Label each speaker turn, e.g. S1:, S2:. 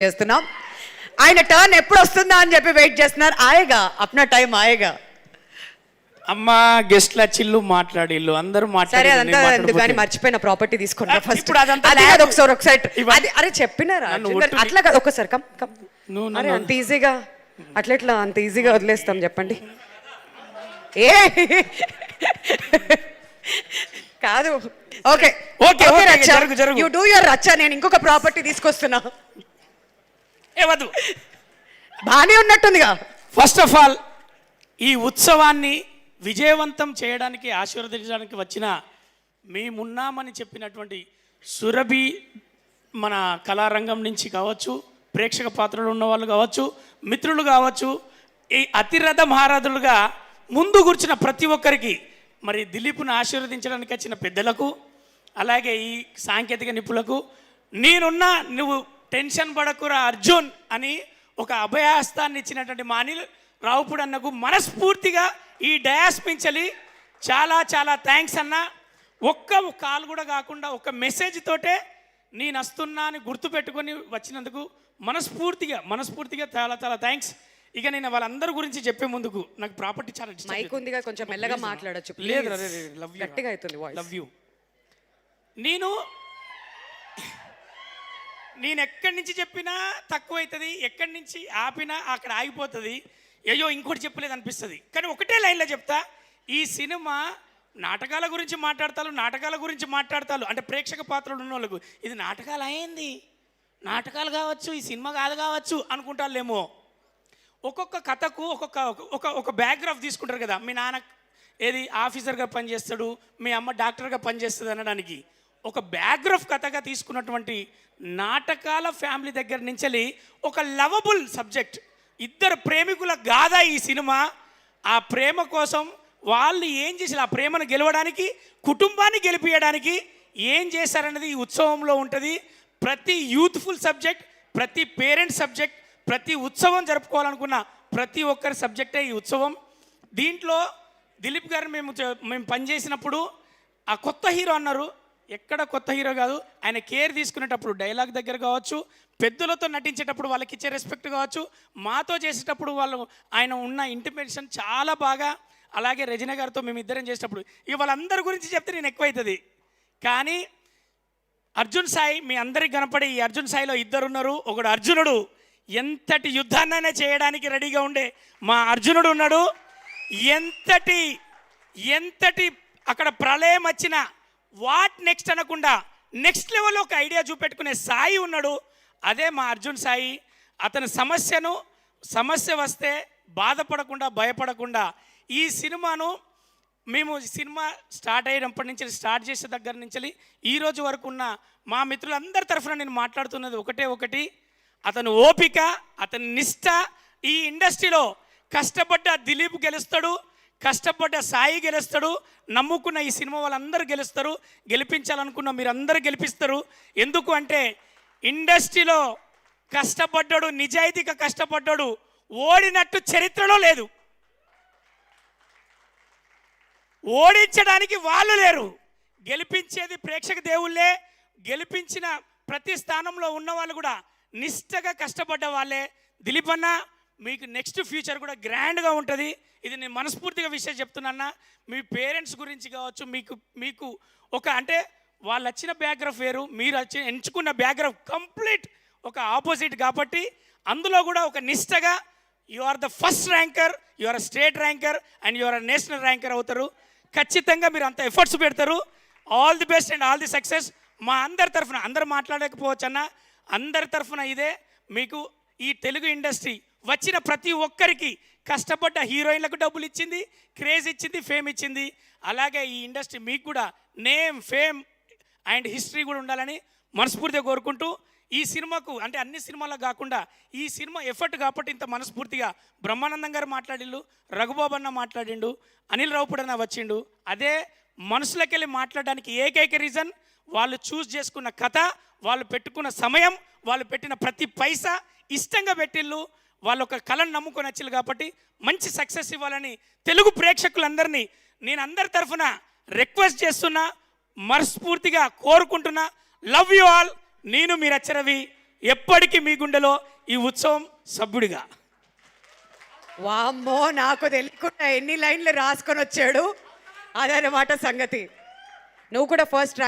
S1: చేస్తున్నాం. ఆయన టర్న్ ఎప్పుడు వస్తుందా అని చెప్పి వెయిట్ చేస్తున్నారు. ఆయగా అప్నా టైం ఆయగా.
S2: అమ్మ గెస్ట్ల చిల్లు మాట్లాడిల్లు అందరూ
S1: సరే అదంతా ఎందుకు కానీ మర్చిపోయిన ప్రాపర్టీ తీసుకున్నా
S2: ఆ,
S1: ఫస్ట్
S2: ఇప్పుడు అదంతా
S1: అది
S2: దిగదు.
S1: ఒకసారి ఒకసారి. అది అరే చెప్పినారా? అట్లా కాదు ఒక్కసారి కమ్ కమ్ అరే అంత ఈజీగా అట్లా ఎట్లా అంత ఈజీగా వదిలేస్తాం చెప్పండి. ఏ? కాదు. ఓకే.
S2: ఓకే, ఓకే, జరుగు.
S1: యూ డూ యువర్ రచ్చ నేను ఇంకొక ప్రాపర్టీ తీసుకొస్తున్నా.
S2: ఏ వద్దు
S1: బానే ఉన్నట్టుందిగా.
S2: ఫస్ట్ ఆఫ్ ఆల్ ఈ ఉత్సవాన్ని విజయవంతం చేయడానికి ఆశీర్వదించడానికి వచ్చిన మేమున్నామని చెప్పినటువంటి సురభి మన కళారంగం నుంచి కావచ్చు ప్రేక్షక పాత్రలు ఉన్న వాళ్ళు కావచ్చు మిత్రులు కావచ్చు ఈ అతిరథ మహారథులుగా ముందు కూర్చున్న ప్రతి ఒక్కరికి మరి దిలీప్ను ఆశీర్వదించడానికి వచ్చిన పెద్దలకు అలాగే ఈ సాంకేతిక నిపుణులకు నేనున్నా నువ్వు టెన్షన్ పడకురా అర్జున్ అని ఒక అభయహస్తాన్ని ఇచ్చినటువంటి మా అనిల్ రావుపూడి అన్నకు మనస్ఫూర్తిగా ఈ డయాస్ మించలి చాలా చాలా థ్యాంక్స్ అన్న. ఒక్క కాల్ కూడా కాకుండా ఒక మెసేజ్ తోటే నేను వస్తున్నా అని గుర్తుపెట్టుకొని వచ్చినందుకు మనస్ఫూర్తిగా మనస్ఫూర్తిగా చాలా చాలా థ్యాంక్స్. ఇక నేను వాళ్ళందరి గురించి చెప్పే ముందుకు నాకు ప్రాపర్టీ చాలా
S1: మైక్ ఉందిగా కొంచెం మెల్లగా మాట్లాడొచ్చు
S2: లేదు,
S1: అవుతుంది వాయిస్
S2: లవ్ యూ నేను నేను ఎక్కడి నుంచి చెప్పినా తక్కువ అవుతుంది ఎక్కడి నుంచి ఆపినా అక్కడ ఆగిపోతుంది. అయ్యో ఇంకోటి చెప్పలేదు అనిపిస్తుంది. కానీ ఒకటే లైన్లో చెప్తా ఈ సినిమా నాటకాల గురించి మాట్లాడతారు నాటకాల గురించి మాట్లాడతారు. అంటే ప్రేక్షక పాత్రలు ఉన్న వాళ్ళకు ఇది నాటకాలు అయింది నాటకాలు కావచ్చు ఈ సినిమా కాదు కావచ్చు అనుకుంటారులేమో ఒక్కొక్క కథకు ఒక్కొక్క ఒక ఒక బ్యాక్గ్రాఫ్ తీసుకుంటారు కదా. మీ నాన్న ఏది ఆఫీసర్గా పనిచేస్తాడు మీ అమ్మ డాక్టర్గా పనిచేస్తుంది అనడానికి. ఒక బ్యాక్గ్రాఫ్ కథగా తీసుకున్నటువంటి నాటకాల ఫ్యామిలీ దగ్గర నుంచి ఒక లవబుల్ సబ్జెక్ట్. ఇద్దరు ప్రేమికుల గాథ ఈ సినిమా. ఆ ప్రేమ కోసం వాళ్ళు ఏం చేసి ఆ ప్రేమను గెలవడానికి కుటుంబాన్ని గెలిపించడానికి ఏం చేశారన్నది ఈ ఉత్సవంలో ఉంటుంది. ప్రతి యూత్ఫుల్ సబ్జెక్ట్ ప్రతి పేరెంట్ సబ్జెక్ట్ ప్రతి ఉత్సవం జరుపుకోవాలనుకున్న ప్రతి ఒక్కరి సబ్జెక్టే ఈ ఉత్సవం. దీంట్లో దిలీప్ గారు మేము మేము పనిచేసినప్పుడు ఆ కొత్త హీరో అన్నారు ఎక్కడ కొత్త హీరో కాదు ఆయన కేర్ తీసుకునేటప్పుడు డైలాగ్ దగ్గర కావచ్చు పెద్దలతో నటించేటప్పుడు వాళ్ళకి ఇచ్చే రెస్పెక్ట్ కావచ్చు మాతో చేసేటప్పుడు వాళ్ళు ఆయన ఉన్న ఇంటిమేషన్ చాలా బాగా అలాగే రజన గారితో మేము ఇద్దరం చేసేటప్పుడు. ఇక వాళ్ళందరి గురించి చెప్తే నేను ఎక్కువ అవుతుంది కానీ అర్జున్ సాయి మీ అందరికి కనపడే ఈ అర్జున్ సాయిలో ఇద్దరు ఉన్నారు ఒకడు అర్జునుడు. ఎంతటి యుద్ధాన్నైనా చేయడానికి రెడీగా ఉండే మా అర్జునుడు ఉన్నాడు. ఎంతటి ఎంతటి అక్కడ ప్రళయం వచ్చినా వాట్ నెక్స్ట్ అనకుండా నెక్స్ట్ లెవెల్లో ఒక ఐడియా చూపెట్టుకునే సాయి ఉన్నాడు. అదే మా అర్జున్ సాయి. అతని సమస్యను సమస్య వస్తే బాధపడకుండా భయపడకుండా ఈ సినిమాను మేము సినిమా స్టార్ట్ అయ్యేటప్పటి నుంచి స్టార్ట్ చేసే దగ్గర నుంచి ఈ రోజు వరకు ఉన్న మా మిత్రులందరి తరఫున నేను మాట్లాడుతున్నది ఒకటే ఒకటి. అతను ఓపిక అతని నిష్ట ఈ ఇండస్ట్రీలో కష్టపడ్డ దిలీప్ గెలుస్తాడు. కష్టపడ్డ సాయి గెలుస్తాడు నమ్ముకున్న ఈ సినిమా వాళ్ళందరూ గెలుస్తారు గెలిపించాలనుకున్న మీరందరూ గెలిపిస్తారు. ఎందుకు అంటే ఇండస్ట్రీలో కష్టపడ్డాడు నిజాయితీగా కష్టపడ్డాడు ఓడినట్టు చరిత్రలో లేదు. ఓడించడానికి వాళ్ళు లేరు. గెలిపించేది ప్రేక్షక దేవుళ్ళే గెలిపించిన ప్రతి స్థానంలో ఉన్న వాళ్ళు కూడా నిష్టగా కష్టపడ్డ వాళ్ళే. దిలీప్ మీకు నెక్స్ట్ ఫ్యూచర్ కూడా గ్రాండ్గా ఉంటుంది. ఇది నేను మనస్ఫూర్తిగా విషయం చెప్తున్నా మీ పేరెంట్స్ గురించి కావచ్చు మీకు మీకు ఒక అంటే వాళ్ళు వచ్చిన బ్యాక్గ్రౌండ్ వేరు మీరు వచ్చి ఎంచుకున్న బ్యాక్గ్రౌండ్ కంప్లీట్ ఒక ఆపోజిట్ కాబట్టి అందులో కూడా ఒక నిష్టగా you are the first ranker you are state ranker and you are national ranker అవుతారు. ఖచ్చితంగా మీరు అంత ఎఫర్ట్స్ పెడతారు. All the best and all the success మా అందరి తరఫున అందరు మాట్లాడకపోవచ్చు అన్న అందరి తరఫున ఇదే. మీకు ఈ తెలుగు ఇండస్ట్రీ వచ్చిన ప్రతి ఒక్కరికి కష్టపడ్డ హీరోయిన్లకు డబ్బులు ఇచ్చింది క్రేజ్ ఇచ్చింది ఫేమ్ ఇచ్చింది. అలాగే ఈ ఇండస్ట్రీ మీకు కూడా నేమ్ ఫేమ్ అండ్ హిస్టరీ కూడా ఉండాలని మనస్ఫూర్తిగా కోరుకుంటూ ఈ సినిమాకు అంటే అన్ని సినిమాలకు కాకుండా ఈ సినిమా ఎఫర్ట్ కాబట్టి ఇంత మనస్ఫూర్తిగా బ్రహ్మానందం గారు మాట్లాడిండు రఘుబాబు అన్న మాట్లాడిండు అనిల్ రావుపూడి అన్న వచ్చిండు. అదే మనసులోకెళ్ళి మాట్లాడడానికి ఏకైక రీజన్ వాళ్ళు చూస్ చేసుకున్న కథ వాళ్ళు పెట్టుకున్న సమయం వాళ్ళు పెట్టిన ప్రతి పైసా ఇష్టంగా పెట్టిళ్ళు. వాళ్ళు ఒక కళను నమ్ముకొని వచ్చారు కాబట్టి మంచి సక్సెస్ ఇవ్వాలని తెలుగు ప్రేక్షకులందరినీ నేను అందరి తరఫున రిక్వెస్ట్ చేస్తున్నా మనస్ఫూర్తిగా కోరుకుంటున్నా. లవ్ యు ఆల్ నేను మీరు అచ్చరవి ఎప్పటికీ మీ గుండెలో ఈ ఉత్సవం సభ్యుడిగా.
S1: వామ్మో నాకు తెలియకుండా ఎన్ని లైన్లు రాసుకొని వచ్చాడు. అదనమాట సంగతి. నువ్వు కూడా ఫస్ట్ ర్యాంక్